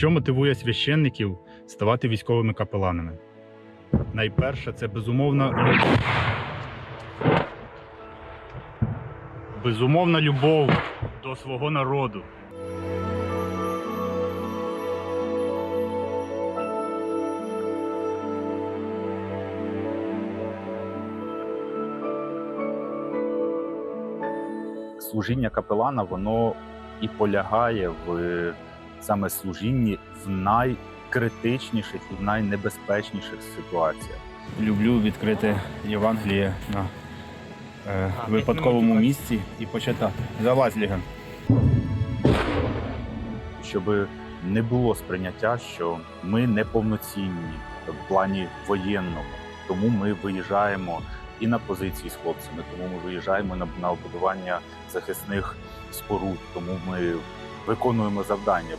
Що мотивує священників ставати військовими капеланами? Найперше, це безумовна. Безумовна любов до свого народу. служіння капелана воно і полягає в саме служінні в найкритичніших і в найнебезпечніших ситуаціях. Люблю відкрити Євангеліє на е, випадковому місці і почитати. Залазь, Ліган. щоб не було сприйняття, що ми неповноцінні в плані воєнному. Тому ми виїжджаємо і на позиції з хлопцями, тому ми виїжджаємо на, на будування захисних споруд, тому ми виконуємо завдання.